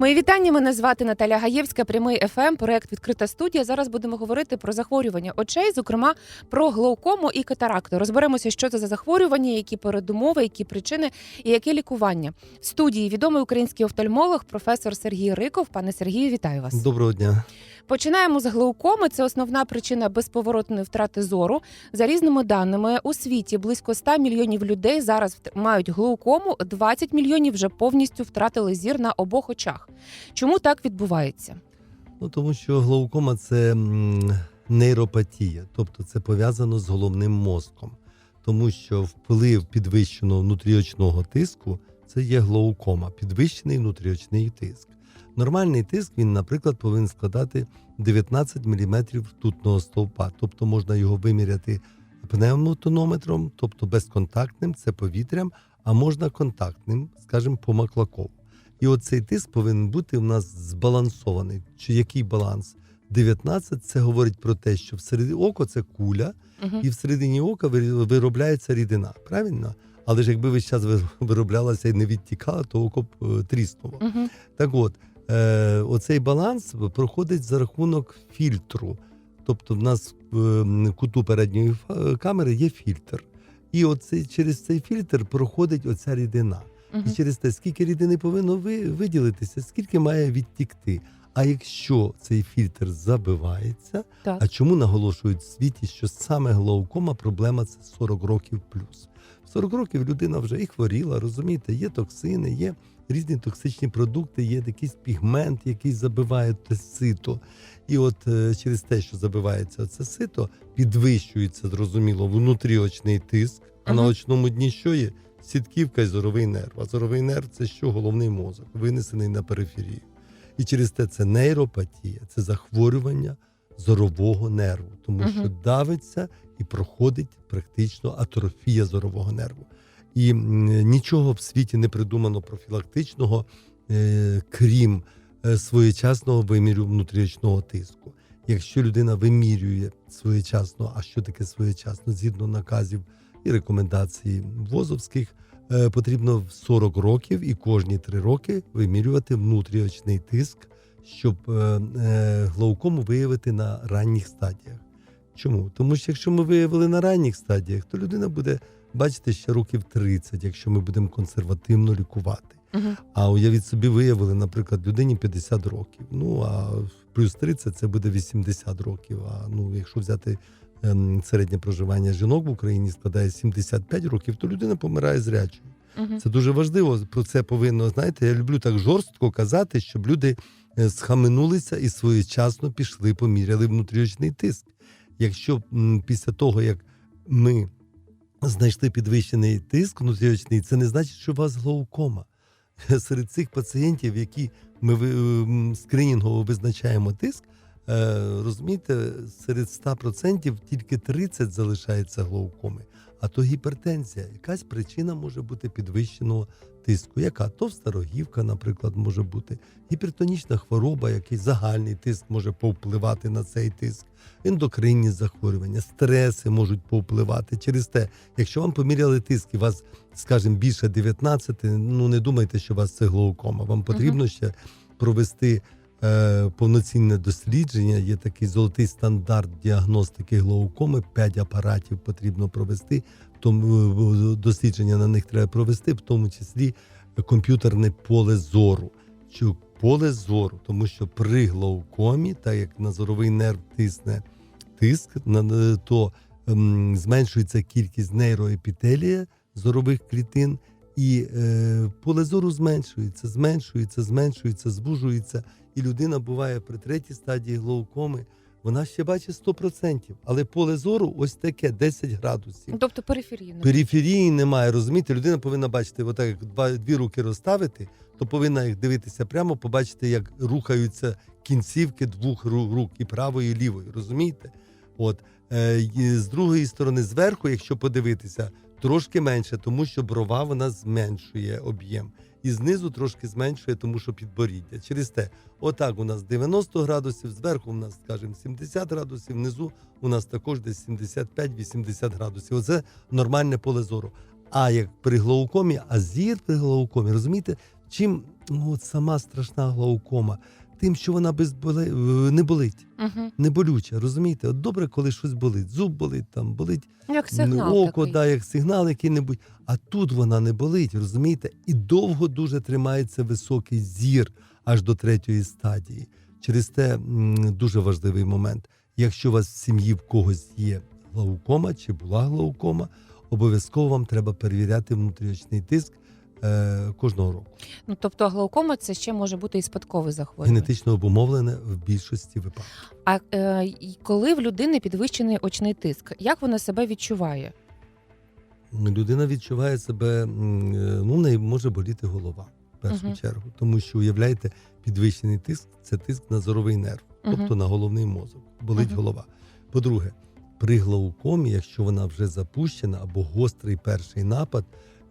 Мої вітання. Мене звати Наталя Гаєвська, прямий ФМ, проект Відкрита студія. Зараз будемо говорити про захворювання очей, зокрема про глаукому і катаракту. Розберемося, що це за захворювання, які передумови, які причини і яке лікування. В студії відомий український офтальмолог, професор Сергій Риков. Пане Сергію, вітаю вас. Доброго дня. Починаємо з глаукоми. Це основна причина безповоротної втрати зору. За різними даними у світі близько 100 мільйонів людей зараз мають глаукому. 20 мільйонів вже повністю втратили зір на обох очах. Чому так відбувається? Ну тому що глаукома це нейропатія, тобто це пов'язано з головним мозком, тому що вплив підвищеного внутріочного тиску це є глаукома, підвищений внутріочний тиск. Нормальний тиск він, наприклад, повинен складати 19 мм ртутного стовпа, тобто можна його виміряти пневмотонометром, тобто безконтактним, це повітрям, а можна контактним, скажімо, по маклакову. І оцей тиск повинен бути в нас збалансований. Чи який баланс? 19 це говорить про те, що всередині око це куля, Угу. і всередині ока виробляється рідина. Правильно? Але ж якби весь час вироблялася і не відтікала, то око б е, тріснуло. Угу. Так от, е, оцей баланс проходить за рахунок фільтру. Тобто, в нас в е, куту передньої камери є фільтр. І оцей, через цей фільтр проходить оця рідина. І через те, скільки рідини повинно ви, виділитися, скільки має відтікти. А якщо цей фільтр забивається, Так. а чому наголошують в світі, що саме глаукома проблема це 40 років плюс? 40 років людина вже і хворіла, розумієте, є токсини, є різні токсичні продукти, є якийсь пігмент, який забиває те сито. І от е, через те, що забивається це сито, підвищується, зрозуміло, внутріочний тиск, а на очному дні що є? Сітківка і зоровий нерв. А зоровий нерв це що головний мозок, винесений на периферію. І через те це нейропатія, це захворювання зорового нерву, тому Мгм. що давиться і проходить практично атрофія зорового нерву. І нічого в світі не придумано профілактичного, е, крім е, своєчасного вимірю внутріочного тиску. Якщо людина вимірює своєчасно, а що таке своєчасно, згідно наказів і рекомендацій ВОЗовських, е, потрібно в 40 років і кожні 3 роки вимірювати внутріочний тиск, щоб е, е, глаукому виявити на ранніх стадіях. Чому? Тому що якщо ми виявили на ранніх стадіях, то людина буде бачити ще років 30, якщо ми будемо консервативно лікувати. Угу. А уявіть собі, виявили, наприклад, людині 50 років. Ну а плюс 30 це буде 80 років. А ну, якщо взяти середнє проживання жінок в Україні складає 75 років, то людина помирає зрячою. Угу. Це дуже важливо. Про це повинно знаєте. Я люблю так жорстко казати, щоб люди е, схаменулися і своєчасно пішли, поміряли внутрішній тиск. Якщо після того, як ми знайшли підвищений тиск внутрішній, це не значить, що у вас глаукома. Серед цих пацієнтів, які ми ви- скринінгово визначаємо тиск, е, розумієте, серед 100% тільки 30 залишається глаукоми. А то гіпертензія, якась причина може бути підвищеного тиску. Яка товста рогівка, наприклад, може бути, гіпертонічна хвороба, який загальний тиск може повпливати на цей тиск, ендокринні захворювання, стреси можуть повпливати. Через те, якщо вам поміряли тиск і у вас, скажімо, більше 19, ну не думайте, що у вас це глаукома. Вам потрібно ще провести е, повноцінне дослідження. Є такий золотий стандарт діагностики глаукоми. 5 апаратів потрібно провести. Тому е, дослідження на них треба провести, в тому числі комп'ютерне поле зору. Що поле зору, тому що при глаукомі, так як на зоровий нерв тисне тиск, то ем, зменшується кількість нейроепітелія зорових клітин, і е, поле зору зменшується, зменшується, зменшується, звужується. І людина буває при третій стадії глаукоми, вона ще бачить 100%, але поле зору ось таке 10 градусів. Тобто периферійно. Периферії немає, розумієте? Людина повинна бачити, отак як два дві руки розставити, то повинна їх дивитися прямо, побачити, як рухаються кінцівки двох ру- рук і правої, і лівої. Розумієте? От е, з другої сторони, зверху, якщо подивитися, трошки менше, тому що брова вона зменшує об'єм. І знизу трошки зменшує, тому що підборіддя. Через те, отак у нас 90 градусів, зверху у нас, скажімо, 70 градусів, внизу у нас також десь 75-80 градусів. Оце нормальне поле зору. А як при глаукомі, а зір при глаукомі, розумієте, чим ну, от сама страшна глаукома? Тим, що вона без боле... е, не болить, Угу. не болюча. Розумієте? От добре, коли щось болить. Зуб болить, там болить Як сигнал око, такий. да, як сигнал який-небудь. А тут вона не болить, розумієте? І довго дуже тримається високий зір аж до третьої стадії. Через те м, дуже важливий момент. Якщо у вас в сім'ї в когось є глаукома чи була глаукома, обов'язково вам треба перевіряти внутріочний тиск кожного року. Ну тобто глаукома це ще може бути і спадкове захворювання. Генетично обумовлене в більшості випадків. А е, коли в людини підвищений очний тиск, як вона себе відчуває? Людина відчуває себе, е, ну, в неї може боліти голова в першу Мгм. чергу. Тому що, уявляєте, підвищений тиск це тиск на зоровий нерв, Мгм. тобто на головний мозок. Болить Мгм. голова. По-друге, при глаукомі, якщо вона вже запущена або гострий перший напад,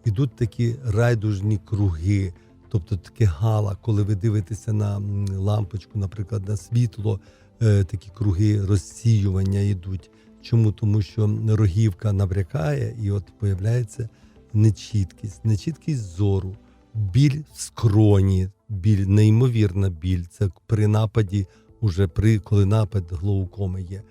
ідуть такі райдужні круги, тобто таке гала, коли ви дивитеся на лампочку, наприклад, на світло, е, такі круги розсіювання йдуть. Чому? Тому що рогівка набрякає, і от появляється нечіткість, нечіткість зору, біль в скроні, біль, неймовірна біль. Це при нападі, уже при коли напад глаукоми є.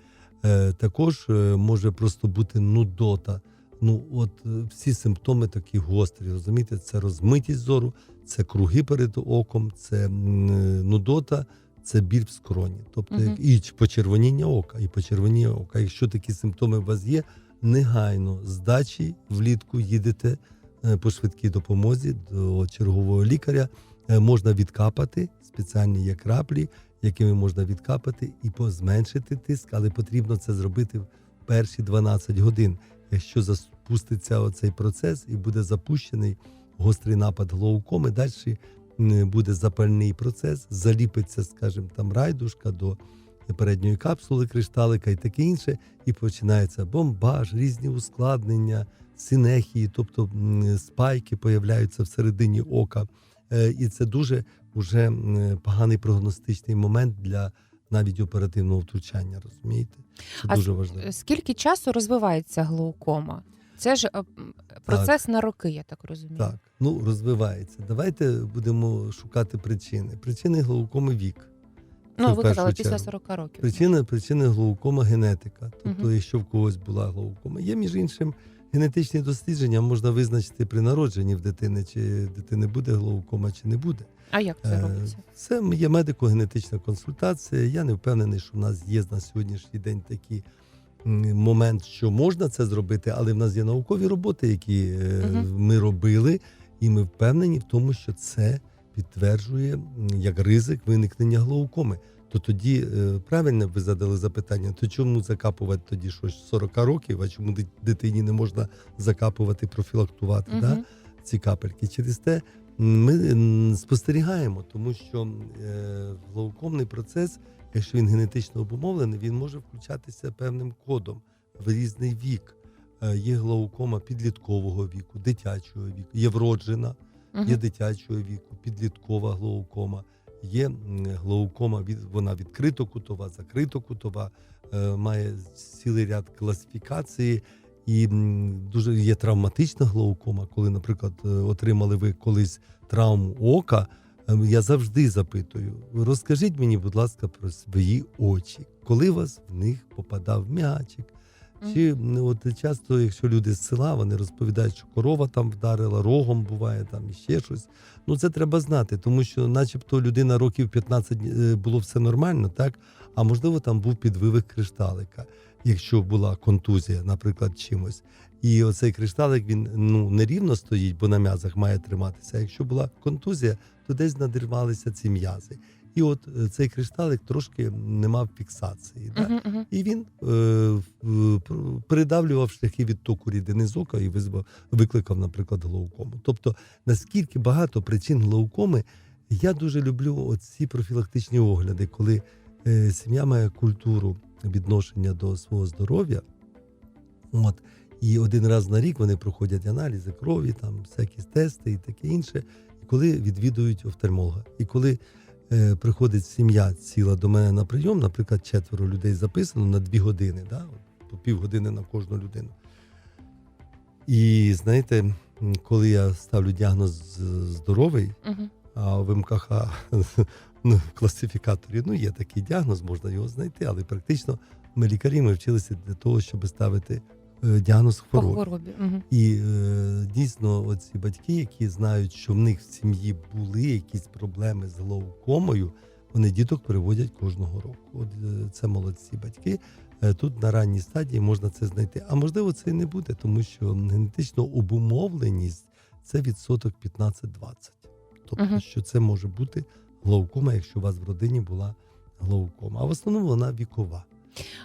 Е, також е, може просто бути нудота. Ну, от е, всі симптоми такі гострі. Розумієте, це розмитість зору, це круги перед оком, це е, нудота, це біль в скроні. Тобто, як і почервоніння ока, і почервоніння ока. Якщо такі симптоми у вас є, негайно з дачі влітку їдете е, по швидкій допомозі до чергового лікаря. Можна відкапати спеціальні є краплі, якими можна відкапати і позменшити тиск, але потрібно це зробити в перші 12 годин. Якщо запуститься оцей процес і буде запущений гострий напад глаукоми, далі буде запальний процес, заліпиться, скажімо, там райдушка до передньої капсули кришталика і таке інше, і починається бомбаж, різні ускладнення, синехії, тобто спайки появляються всередині ока. Е, І це дуже уже поганий прогностичний момент для навіть оперативного втручання. Розумієте? Це А дуже важливо. Скільки часу розвивається глаукома? Це ж е, процес на роки, я так розумію. Так, ну розвивається. Давайте будемо шукати причини. Причини глаукоми вік. Ну, ви казали після чергу. 40 років. Причина, причина глаукома генетика. Тобто, Мгм. якщо в когось була глаукома. Є, між іншим, генетичні дослідження можна визначити при народженні в дитини, чи дитини буде глаукома, чи не буде. А як це Е, робиться? Це є медико-генетична консультація. Я не впевнений, що в нас є на сьогоднішній день такий момент, що можна це зробити, але в нас є наукові роботи, які Мгм. ми робили, і ми впевнені в тому, що це підтверджує як ризик виникнення глаукоми. То тоді е, правильно ви задали запитання, то чому закапувати тоді щось 40 років, а чому дитині не можна закапувати, профілактувати? Да? Ці капельки. Через те ми спостерігаємо, тому що е, глаукомний процес, якщо він генетично обумовлений, він може включатися певним кодом в різний вік. Е, Є глаукома підліткового віку, дитячого віку, є вроджена, є дитячого віку, підліткова глаукома, є глаукома вона відкрито-кутова, закрито-кутова, е, має цілий ряд класифікації. І дуже є травматична глаукома, коли, наприклад, е, отримали ви колись травму ока. е, Я завжди запитую: розкажіть мені, будь ласка, про свої очі, коли вас в них попадав м'ячик. Чи от часто, якщо люди з села, вони розповідають, що корова там вдарила, рогом буває там і ще щось. Ну це треба знати, тому що, начебто, людина років 15 е, було все нормально, так? А можливо, там був підвивих кришталика, якщо була контузія, наприклад, чимось. І оцей кришталик він ну нерівно стоїть, бо на м'язах має триматися. Якщо була контузія, то десь надривалися ці м'язи. І от е, цей кришталик трошки не мав фіксації. Да? Мгм, мгм. І він е, передавлював шляхи відтоку рідини з ока і визвав, викликав, наприклад, глаукому. Тобто, наскільки багато причин глаукоми, я дуже люблю оці профілактичні огляди, коли е, сім'я має культуру відношення до свого здоров'я. От, і один раз на рік вони проходять аналізи крові, там всякі тести і таке інше. Коли відвідують офтальмолога. І коли приходить сім'я ціла до мене на прийом, наприклад, четверо людей записано на дві години, да? по півгодини на кожну людину. І знаєте, коли я ставлю діагноз здоровий, Угу. а в МКХ ну, в класифікаторі ну, є такий діагноз, можна його знайти, але практично ми лікарі ми вчилися для того, щоб ставити е, діагноз По хвороби. хворобі. Угу. І е, дійсно, оці батьки, які знають, що в них в сім'ї були якісь проблеми з глаукомою, вони діток приводять кожного року. От е, це молодці батьки. Е, Тут на ранній стадії можна це знайти. А можливо, це і не буде, тому що генетична обумовленість це відсоток 15-20. Тобто, Мгм. що це може бути глаукома, якщо у вас в родині була глаукома. А в основному вона вікова.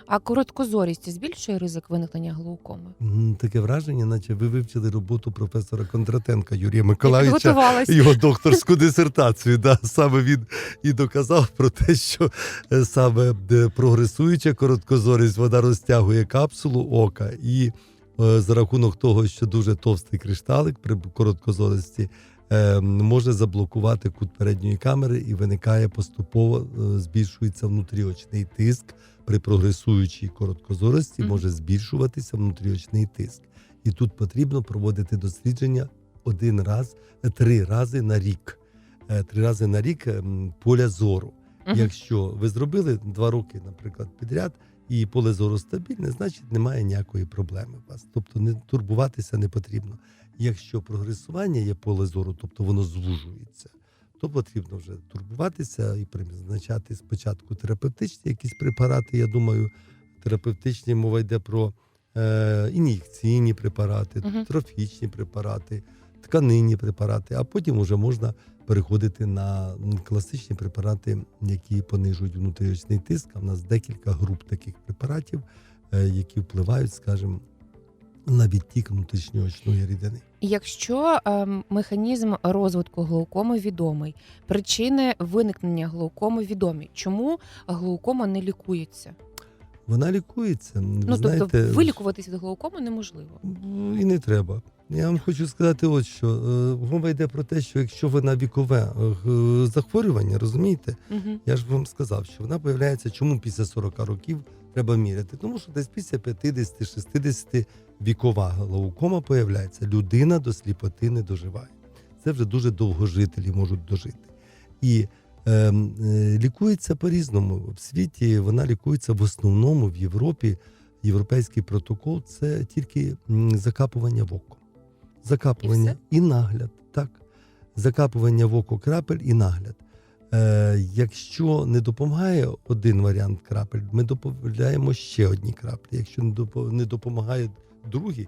А короткозорість збільшує ризик виникнення глаукоми? М, Таке враження, наче ви вивчили роботу професора Кондратенка Юрія Миколаївича. Його докторську дисертацію, да, саме він і доказав про те, що е, саме е, прогресуюча короткозорість вона розтягує капсулу ока, і е, за рахунок того, що дуже товстий кришталик при короткозорості е, може заблокувати кут передньої камери, і виникає поступово е, збільшується внутріочний тиск. При прогресуючій короткозорості Мгм. може збільшуватися внутріочний тиск. І тут потрібно проводити дослідження один раз, е, три рази на рік. Е, Три рази на рік ем, поля зору. Мгм. Якщо ви зробили два роки, наприклад, підряд, і поле зору стабільне, значить немає ніякої проблеми у вас. Тобто не турбуватися не потрібно. Якщо прогресування є поле зору, тобто воно звужується, то потрібно вже турбуватися і призначати спочатку терапевтичні якісь препарати. Я думаю, терапевтичні мова йде про е, ін'єкційні препарати, Мгм. трофічні препарати, тканинні препарати, а потім вже можна переходити на класичні препарати, які понижують внутрішній тиск. А в нас декілька груп таких препаратів, е, які впливають, скажімо, на відтік внутрішньоочної рідини. Якщо ем, механізм розвитку глаукоми відомий, причини виникнення глаукоми відомі, чому глаукома не лікується? Вона лікується. Ви Ну знаєте, тобто вилікуватися від глаукоми неможливо. І не треба. Я вам хочу сказати, от що е, мова йде про те, що якщо вона вікове е, захворювання, розумієте, Угу. я ж вам сказав, що вона появляється чому після 40 років треба міряти. Тому що десь після 50-60 вікова глаукома появляється. Людина до сліпоти не доживає. Це вже дуже довгожителі можуть дожити. І е, е, лікується по-різному. В світі вона лікується в основному в Європі. Європейський протокол це тільки закапування в око. Закапування І і, нагляд. Так. Закапування в око крапель і нагляд. Е, якщо не допомагає один варіант крапель, ми додаємо ще одні краплі. Якщо не, допо- не допомагає другий,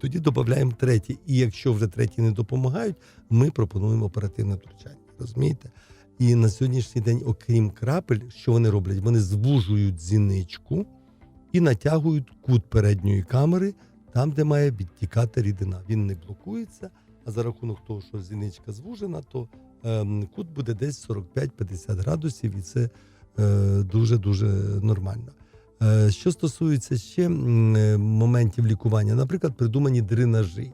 тоді додаємо третій. І якщо вже треті не допомагають, ми пропонуємо оперативне втручання. Розумієте? І на сьогоднішній день, окрім крапель, що вони роблять? Вони звужують зіничку і натягують кут передньої камери там, де має відтікати рідина. Він не блокується, а за рахунок того, що зіничка звужена, то ем, кут буде десь 45-50 градусів, і це е, дуже-дуже нормально. Е, що стосується ще е, моментів лікування, наприклад, придумані дренажі.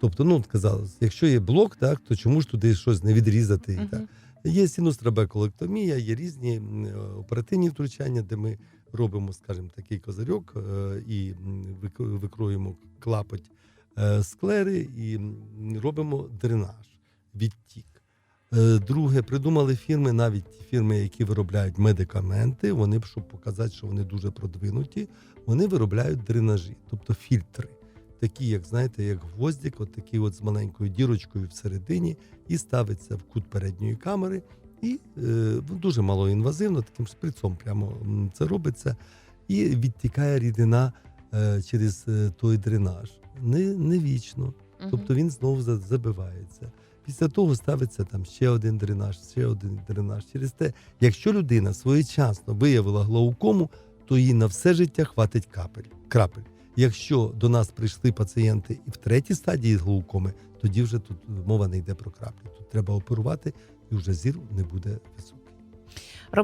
Тобто, ну казалось, якщо є блок, так то чому ж туди щось не відрізати? і Так? Є синустрабеколектомія, є різні е, оперативні втручання, де ми робимо, скажімо, такий козирьок е, і м, вик- викроюємо клапоть е, склери і робимо дренаж, відтік. Е, Друге, придумали фірми, навіть ті фірми, які виробляють медикаменти, вони, щоб показати, що вони дуже продвинуті, вони виробляють дренажі, тобто фільтри. Такі, як знаєте, як гвоздик, от такі от з маленькою дірочкою всередині, і ставиться в кут передньої камери, і е, ну, дуже малоінвазивно, таким шприцом прямо це робиться, і відтікає рідина е, через е, той дренаж. Не, не вічно. Тобто він знову забивається. Після того ставиться там ще один дренаж, ще один дренаж. Через те, якщо людина своєчасно виявила глаукому, то їй на все життя хватить капель, крапель. Якщо до нас прийшли пацієнти і в третій стадії глаукоми, тоді вже тут мова не йде про краплі. Тут треба оперувати, і вже зір не буде високий.